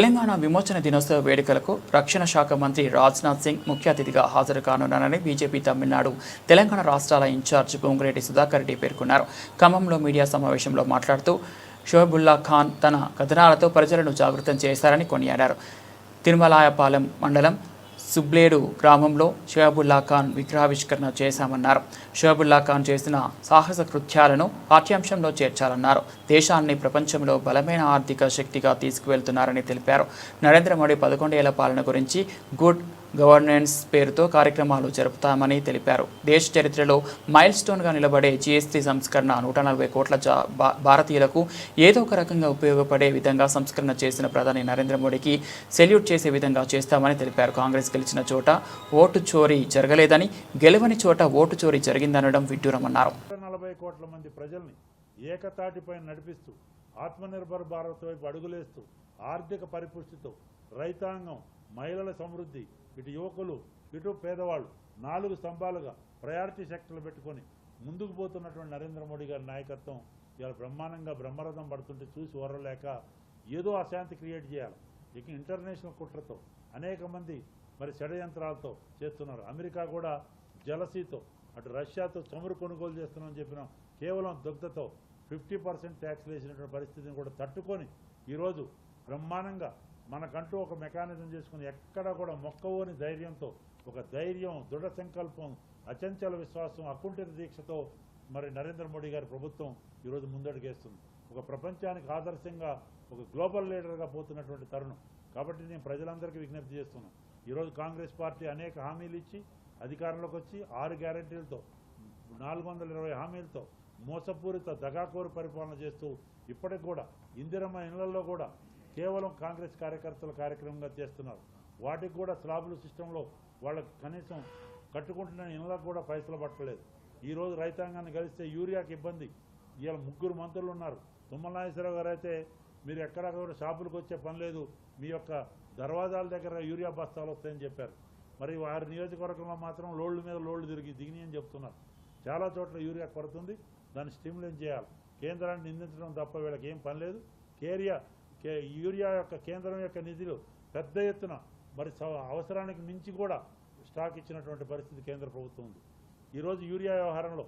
తెలంగాణ విమోచన దినోత్సవ వేడుకలకు రక్షణ శాఖ మంత్రి రాజ్నాథ్ సింగ్ ముఖ్య అతిథిగా హాజరు కానున్నారని బీజేపీ తమిళనాడు తెలంగాణ రాష్ట్రాల ఇన్ఛార్జ్ పొంగిరెడ్డి సుధాకర్ రెడ్డి పేర్కొన్నారు. ఖమ్మంలో మీడియా సమావేశంలో మాట్లాడుతూ షోబుల్లా ఖాన్ తన కథనాలతో ప్రజలను జాగృతం చేశారని కొనియాడారు. తిరుమలాయపాలెం మండలం సుబ్లేడు గ్రామంలో షోయాబుల్లా ఖాన్ విగ్రహావిష్కరణ చేశామన్నారు. షోయాబుల్లా ఖాన్ చేసిన సాహస కృత్యాలను పాఠ్యాంశంలో చేర్చాలన్నారు. దేశాన్ని ప్రపంచంలో బలమైన ఆర్థిక శక్తిగా తీసుకువెళ్తున్నారని తెలిపారు. నరేంద్ర మోడీ పదకొండేళ్ళ పాలన గురించి గుడ్ గవర్నెన్స్ పేరుతో కార్యక్రమాలు జరుపుతామని తెలిపారు. దేశ చరిత్రలో మైల్ స్టోన్గా నిలబడే జీఎస్టీ సంస్కరణ నూట నలభై కోట్ల జా భా- భారతీయులకు ఏదో ఒక రకంగా ఉపయోగపడే విధంగా సంస్కరణ చేసిన ప్రధాని నరేంద్ర మోడీకి సెల్యూట్ చేసే విధంగా చేస్తామని తెలిపారు. కాంగ్రెస్ గెలిచిన చోట ఓటు చోరీ జరగలేదని గెలవని చోట ఓటు చోరీ జరిగిందనడం విడ్డూరమన్నారు. నూట నలభై కోట్ల మంది ప్రజల్ని ఏకతాటిపై నడిపిస్తూ ఆత్మనిర్భర్ భారత్ వైపు అడుగులేస్తూ ఆర్థిక పరిపుష్టితో రైతాంగం మహిళల సమృద్ధి ఇటు యువకులు ఇటు పేదవాళ్ళు నాలుగు స్తంభాలుగా ప్రయారిటీ సెక్టర్లు పెట్టుకొని ముందుకు పోతున్నటువంటి నరేంద్ర మోడీ గారి నాయకత్వం ఇవాళ బ్రహ్మాండంగా బ్రహ్మరథం పడుతుంటే చూసి ఓరలేక ఏదో అశాంతి క్రియేట్ చేయాలి. ఇక ఇంటర్నేషనల్ కుట్రతో అనేక మంది మరి షడయంత్రాలతో చేస్తున్నారు. అమెరికా కూడా జలసీతో అటు రష్యాతో చమురు కొనుగోలు చేస్తున్నామని చెప్పిన కేవలం దుగ్ధతో ఫిఫ్టీ పర్సెంట్ ట్యాక్స్ వేసినటువంటి పరిస్థితిని కూడా తట్టుకొని ఈరోజు బ్రహ్మాండంగా మనకంటూ ఒక మెకానిజం చేసుకుని ఎక్కడ కూడా మొక్కవోని ధైర్యంతో ఒక ధైర్యం దృఢ సంకల్పం అచంచల విశ్వాసం అకుంఠిత దీక్షతో మరి నరేంద్ర మోడీ గారి ప్రభుత్వం ఈరోజు ముందడుగేస్తుంది. ఒక ప్రపంచానికి ఆదర్శంగా ఒక గ్లోబల్ లీడర్గా పోతున్నటువంటి తరుణం. కాబట్టి నేను ప్రజలందరికీ విజ్ఞప్తి చేస్తున్నాను ఈరోజు కాంగ్రెస్ పార్టీ అనేక హామీలు ఇచ్చి అధికారంలోకి వచ్చి ఆరు గ్యారంటీలతో నాలుగు వందల ఇరవై హామీలతో మోసపూరిత దగాకోరు పరిపాలన చేస్తూ ఇప్పటికి కూడా ఇందిరమ్మ ఇళ్ళలో కూడా కేవలం కాంగ్రెస్ కార్యకర్తల కార్యక్రమంగా చేస్తున్నారు. వాటికి కూడా స్లాబుల సిస్టంలో వాళ్ళకి కనీసం కట్టుకుంటున్న ఇళ్ళకు కూడా పైసలు పట్టలేదు. ఈరోజు రైతాంగాన్ని కలిస్తే యూరియాకి ఇబ్బంది. ఇవాళ ముగ్గురు మంత్రులు ఉన్నారు. తుమ్మల నాగేశ్వరరావు గారు అయితే మీరు ఎక్కడ కూడా షాపులకు వచ్చే పని లేదు. మీ యొక్క దర్వాజాల దగ్గర యూరియా బస్తాలు వస్తాయని చెప్పారు. మరి వారి నియోజకవర్గంలో మాత్రం లోళ్ళ మీద లోడ్లు తిరిగి దిగినాయి అని చెప్తున్నారు. చాలా చోట్ల యూరియా కొరతుంది దాన్ని స్టిమ్యులేట్ చేయాలి. కేంద్రాన్ని నిందించడం తప్ప వీళ్ళకి ఏం పని లేదు. కేరియా కే యూరియా యొక్క కేంద్రం యొక్క నిధులు పెద్ద ఎత్తున మరి అవసరానికి మించి కూడా స్టాక్ ఇచ్చినటువంటి పరిస్థితి కేంద్ర ప్రభుత్వం ఉంది. ఈరోజు యూరియా వ్యవహారంలో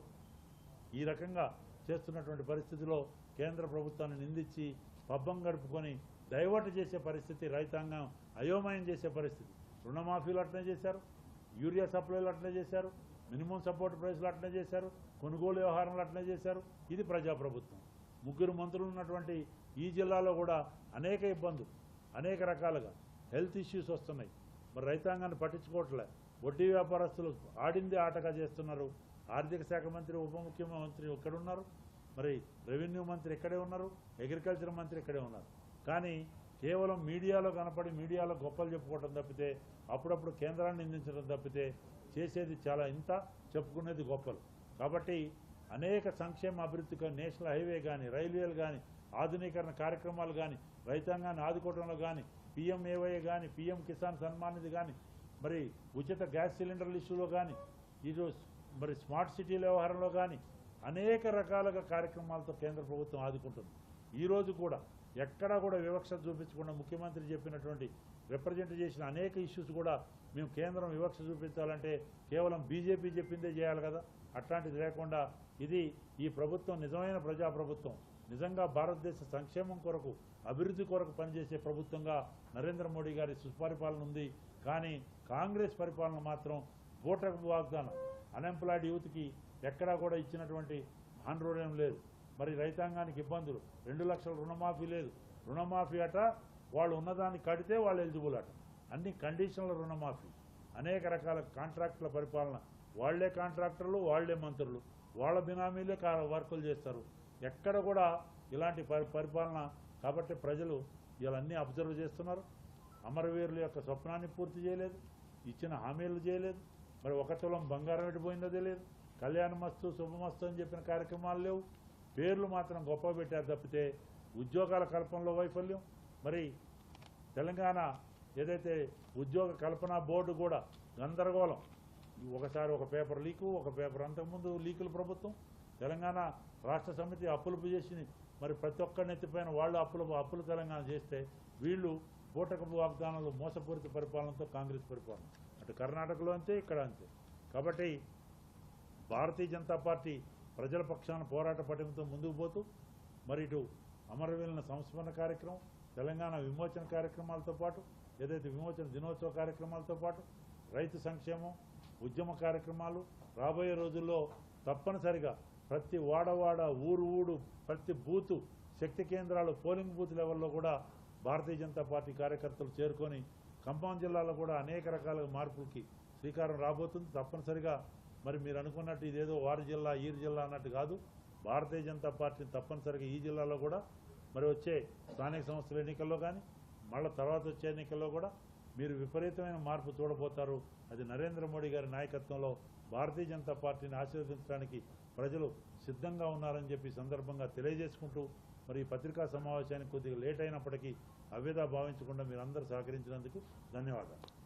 ఈ రకంగా చేస్తున్నటువంటి పరిస్థితిలో కేంద్ర ప్రభుత్వాన్ని నిందించి పబ్బం గడుపుకొని డైవర్ట్ చేసే పరిస్థితి రైతాంగం అయోమయం చేసే పరిస్థితి. రుణమాఫీలు అట్లనే చేశారు యూరియా సప్లైలు అట్లనే చేశారు మినిమం సపోర్ట్ ప్రైస్లు అట్లనే చేశారు కొనుగోలు వ్యవహారంలో అట్లనే చేశారు. ఇది ప్రజాప్రభుత్వం. ముగ్గురు మంత్రులు ఉన్నటువంటి ఈ జిల్లాలో కూడా అనేక ఇబ్బందులు అనేక రకాలుగా హెల్త్ ఇష్యూస్ వస్తున్నాయి. మరి రైతాంగాన్ని పట్టించుకోవట్లే. వడ్డీ వ్యాపారస్తులు ఆడింది ఆటగా చేస్తున్నారు. ఆర్థిక శాఖ మంత్రి ఉప ముఖ్యమంత్రి ఇక్కడ ఉన్నారు మరి రెవెన్యూ మంత్రి ఇక్కడే ఉన్నారు. అగ్రికల్చర్ మంత్రి ఇక్కడే ఉన్నారు. కానీ కేవలం మీడియాలో కనపడి మీడియాలో గొప్పలు చెప్పుకోవటం తప్పితే అప్పుడప్పుడు కేంద్రాన్ని నిందించడం తప్పితే చేసేది చాలా ఇంత చెప్పుకునేది గొప్పలు. కాబట్టి అనేక సంక్షేమ అభివృద్ధికి నేషనల్ హైవే కానీ రైల్వేలు కానీ ఆధునీకరణ కార్యక్రమాలు కానీ రైతాంగాన్ని ఆదుకోవడంలో కానీ పీఎంఏవై కానీ పీఎం కిసాన్ సన్మాన్ నిధి కానీ మరి ఉచిత గ్యాస్ సిలిండర్ల ఇష్యూలో కానీ ఈరోజు మరి స్మార్ట్ సిటీల వ్యవహారంలో కానీ అనేక రకాలుగా కార్యక్రమాలతో కేంద్ర ప్రభుత్వం ఆదుకుంటుంది. ఈరోజు కూడా ఎక్కడా కూడా వివక్ష చూపించకుండా ముఖ్యమంత్రి చెప్పినటువంటి రిప్రజెంట్ చేసిన అనేక ఇష్యూస్ కూడా మేము కేంద్రం వివక్ష చూపించాలంటే కేవలం బీజేపీ చెప్పిందే చేయాలి కదా. అట్లాంటిది లేకుండా ఇది ఈ ప్రభుత్వం నిజమైన ప్రజాప్రభుత్వం. నిజంగా భారతదేశ సంక్షేమం కొరకు అభివృద్ధి కొరకు పనిచేసే ప్రభుత్వంగా నరేంద్ర మోడీ గారి సుపరిపాలన ఉంది. కానీ కాంగ్రెస్ పరిపాలన మాత్రం ఓటకు వాగ్దానం. అన్ఎంప్లాయిడ్ యూత్కి ఎక్కడా కూడా ఇచ్చినటువంటి ఆందోళన లేదు. మరి రైతాంగానికి ఇబ్బందులు. రెండు లక్షల రుణమాఫీ లేదు. రుణమాఫీ అట వాళ్ళు ఉన్నదాన్ని కడితే వాళ్ళు ఎలిజిబుల్ అట. అన్ని కండిషన్ల రుణమాఫీ. అనేక రకాల కాంట్రాక్టుల పరిపాలన. వాళ్ళే కాంట్రాక్టర్లు వాళ్ళే మంత్రులు. వాళ్ళ బినామీలే వర్కులు చేస్తారు. ఎక్కడ కూడా ఇలాంటి పరి పరిపాలన కాబట్టి ప్రజలు ఇవన్నీ అబ్జర్వ్ చేస్తున్నారు. అమరవీరుల యొక్క స్వప్నాన్ని పూర్తి చేయలేదు. ఇచ్చిన హామీలు చేయలేదు. మరి ఒక తులం బంగారం ఎడిపోయిందో తెలియదు. కళ్యాణమస్తు శుభమస్తు అని చెప్పిన కార్యక్రమాలు లేవు. పేర్లు మాత్రం గొప్ప పెట్టారు తప్పితే ఉద్యోగాల కల్పనలో వైఫల్యం. మరి తెలంగాణ ఏదైతే ఉద్యోగ కల్పన బోర్డు కూడా గందరగోళం. ఒకసారి ఒక పేపర్ లీకు ఒక పేపర్ అంతకుముందు లీకుల ప్రభుత్వం. తెలంగాణ రాష్ట్ర సమితి అప్పులు చేసి మరి ప్రతి ఒక్కరిని ఎత్తిపోయిన వాళ్ళు అప్పులు అప్పులు తెలంగాణ చేస్తే వీళ్ళు బూటకపు వాగ్దానాలు మోసపూరిత పరిపాలనతో కాంగ్రెస్ పరిపాలన. అటు కర్ణాటకలో అంతే ఇక్కడ అంతే. కాబట్టి భారతీయ జనతా పార్టీ ప్రజల పక్షాన పోరాట పటిమతో ముందుకు పోతూ మరి ఇటు అమరవీరుల సంస్మరణ కార్యక్రమం తెలంగాణ విమోచన కార్యక్రమాలతో పాటు ఏదైతే విమోచన దినోత్సవ కార్యక్రమాలతో పాటు రైతు సంక్షేమం ఉద్యమ కార్యక్రమాలు రాబోయే రోజుల్లో తప్పనిసరిగా ప్రతి వాడవాడ ఊరు ఊడు ప్రతి బూతు శక్తి కేంద్రాలు పోలింగ్ బూత్ లెవెల్లో కూడా భారతీయ జనతా పార్టీ కార్యకర్తలు చేరుకొని ఖమ్మం జిల్లాలో కూడా అనేక రకాల మార్పులకి శ్రీకారం రాబోతుంది. తప్పనిసరిగా మరి మీరు అనుకున్నట్టు ఇదేదో వారి జిల్లా ఈ జిల్లా అన్నట్టు కాదు. భారతీయ జనతా పార్టీ తప్పనిసరిగా ఈ జిల్లాలో కూడా మరి వచ్చే స్థానిక సంస్థల ఎన్నికల్లో కానీ మళ్ళీ తర్వాత వచ్చే ఎన్నికల్లో కూడా మీరు విపరీతమైన మార్పు చూడబోతారు. అది నరేంద్ర మోడీ గారి నాయకత్వంలో భారతీయ జనతా పార్టీని ఆశీర్వదించడానికి ప్రజలు సిద్ధంగా ఉన్నారని చెప్పి సందర్భంగా తెలియజేసుకుంటూ మరి పత్రికా సమావేశానికి కొద్దిగా లేట్ అయినప్పటికీ అవ్యదా భావించకుండా మీరందరూ సహకరించినందుకు ధన్యవాదాలు.